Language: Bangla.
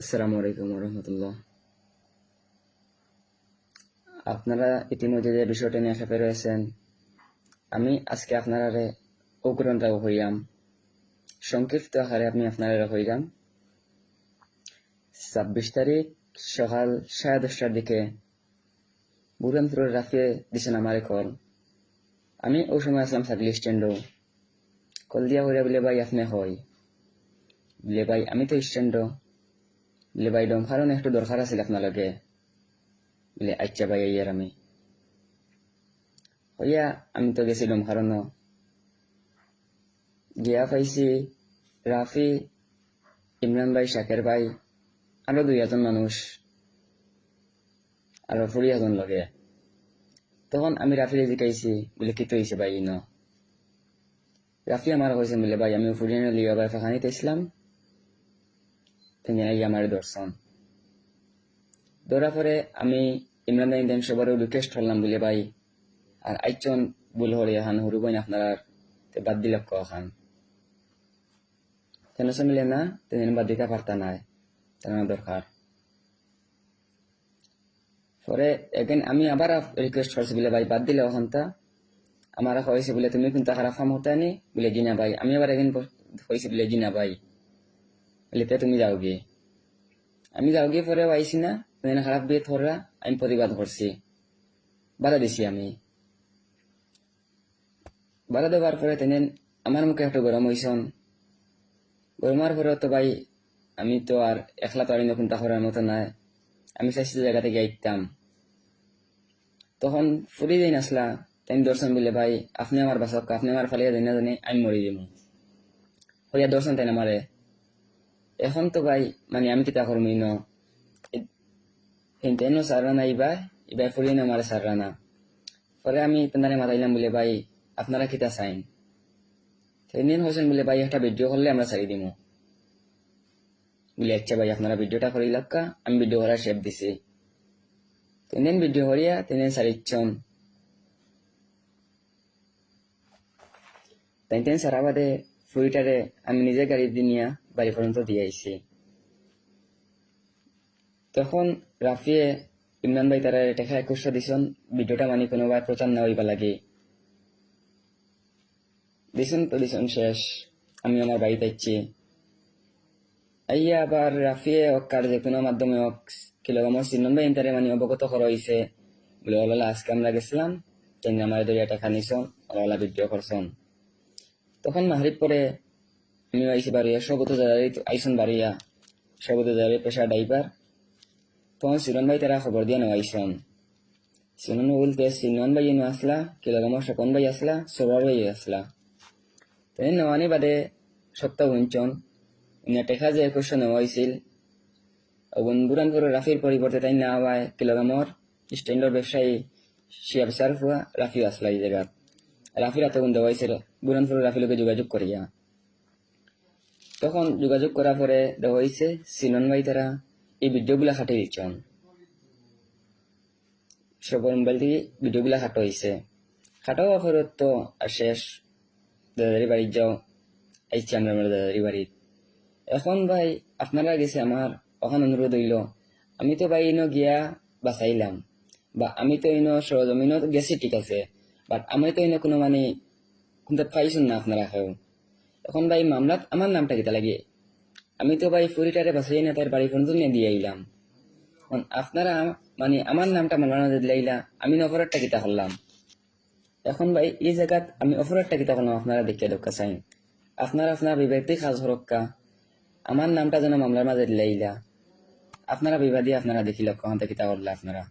আসসালামু আলাইকুম রহমতুল্লাহ আপনারা ইতিমধ্যে যে বিষয়টা নিয়ে খেপে রয়েছেন, আমি আজকে আপনারা অগ্রণটা হইয়াম। সংক্ষিপ্ত আকারে আমি আপনারা হইলাম। ছাব্বিশ তারিখ, সকাল সাড়ে দশটার দিকে বুরহানপুরের রাফিয়ে দিছেন আমার কল। আমি ওই সময় আসলাম সাইকেল স্ট্যান্ডও। কল দিয়া হইয়া বলে ভাই, আপনি হয়? বলে ভাই, আমি তো স্ট্যান্ডও। বলে ভাই ডম কারণ একটু দরকার আছিল আপনালকে বলে আচ্ছা ভাই ইয়ার আমি হইয়া আমি তো গেছিলাম কারণ গিয়া পাইছি রাফি ইমরান ভাই শাকের ভাই আরও দুই এজন মানুষ আর ফুরি এজন লগে তখন আমি রাফিরে জিকাইছি বলে কি হয়েছে ভাই ন রাফি আমার কইছে বলে ভাই আমি ফুরিয়ে লিয়া ভাই ফাঁকানিতে ইসলাম তিনি আমার দর্শন পরে আমি ইমরান ভাই দেন সবার রিকোয়েস্ট করলাম বলে ভাই, আর আইচন ভুল হরে হান হরু বইন আপনার বাদ দিলে খান কেন মিলে না, তিনি বাদ দিতে পারতা নাই তেনার দরকার। পরে এগেন আমি আবার রিকোয়েস্ট করছি বলে ভাই, বাদ দিলে ওখানটা আমার হয়েছে বলে, তুমি কিন্তু খারাপ ফার্ম হতে নি বলে জিনা ভাই। আমি আবার এগেন হয়েছে বলে জিনা ভাই। বলে তে তুমি যাও গিয়ে আমি যাও গিয়ে পরে আইসি না খারাপ বিয়ে থরা আমি প্রতিবাদ করছি বাধা দিছি আমি। বাধা দেওয়ার পরে তেনে আমার মুখে একটু গরম হইছন গরমার পরে তো ভাই, আমি তো আর একলা তো আর নতুন করার মতো নাই। আমি চাইছি জায়গা থেকে আইতাম। তখন ফুরি দিন আসলা তাই দর্শন বলে ভাই, আপনি আমার বাসক আপনি আমার ফালিয়া জানি না জানি আমি মরি দিব হইয়া দর্শন তাই আমারে এখন তো ভাই মানে আমি কিতা করমি ন। হিন্তেনো সারা না ইবা ইবাই ফুরিয়ে না আমার সারা না। পরে আমি তেনারে মাতাইলাম বলে, ভাই, আপনারা কিতা চাইন? সেদিন হোসেন বলে, ভাই একটা ভিডিও করলে আমরা ছাড়ি দিমু। বলে আচ্ছা ভাই, আপনারা ভিডিওটা করি লাক্কা আমি ভিডিও করার শেপ দিছি। তিনদিন ভিডিও করিয়া তিনদিন সারিচ্ছন তাই তিন সারা বাদে ফুরিটারে আমি নিজে গাড়ি দিয়ে নিয়া বাড়ি পর্যন্ত দিয়ে আইছি। তখন রাফিয়ে ইমরান ভাই তারা টেকা একুশশো দিছন, ভিডিওটা মানে কোনোবার প্রচার না হইবা লাগে। দিছন তো, দিছন শেষ। আমি আমার বাড়িতে আইছি। আইয়া আবার রাফিয়ে অক্কার যে কোনো মাধ্যমে অক কিলোগ্রাম সিনন ভাই ইন্টারে মানে অবগত করা হয়েছে বলে ওলা আজকে আমরা গেছিলাম তেমনি আমার দরিয়া টাকা নিছন ওলা ভিডিও করছন। তখন মাহরিব পরে আমি আইসি বাড়িয়া সবত দাঁড়িয়ে আইসন বাড়িয়া সবত দাঁড়িয়ে পেশা ড্রাইভার। তখন সিরন ভাই তারা খবর দিয়ে নেওয়া আইসন সিনন বলতে, সিনন ভাই এনে আসলা কিলোগ্রাম স্বপন ভাই আসলা? সবার ভাই আসলা। তেনে নেওয়ানি বাদে সপ্তাহ গুঞ্চন ইনা টেকা যে একুশশো নেওয়া হয়েছিল বুরানপুর রাফির পরিবর্তে তাই না হওয়ায় কিলোগ্রামর স্ট্যান্ডার্ড ব্যবসায়ী, শিয়াব সার্ফ হওয়া রাফি আসলা এই জায়গা রাফির হাতে গুণ দেওয়া হয়েছিল বুরানপুর রাফিলকে যোগাযোগ করিয়া। তখন যোগাযোগ করার পরে দেওয়া হয়েছে সিনন ভাই, তারা এই ভিডিওগুলা খাটে দিচ্ছেন। সবার মোবাইল থেকে ভিডিওগুলা খাটো হয়েছে খাটো পরে তো আর শেষ। দাদারি বাড়ির যাও, আইছি আমরা আমার দাদারি বাড়ির। এখন ভাই, আপনারা গেছে আমার, এখন অনুরোধ হইল, আমি তো ভাই ইনো গিয়া বাঁচাইলাম, বা আমি তো ইনো সরজমিনও গেছি, ঠিক আছে বাট আমি তো ইনো কোনো মানে কোনটা পাইছেন না আপনারা কেউ এখন ভাই মামলাত আমার নামটা কিতা লাগে? আমি তো ভাই ফুরিটারে বাসাই না তার বাড়ি পর্যন্ত নিয়ে দিয়ে আইলাম আপনারা মানে আমার নামটা মামলা দিলে আইলা, আমি অপরাধটা কিতা করলাম? এখন ভাই এই জায়গাত আমি অপরাধটা কিতা করলাম আপনারা দেখিয়া দক্কা চাই। আপনারা আপনার বিবেকটি কাজ হরক্কা আমার নামটা যেন মামলার মাঝে দিলে আইলা। আপনারা বিবাদী, আপনারা দেখি লক্ষ্য কিতা করলে আপনারা।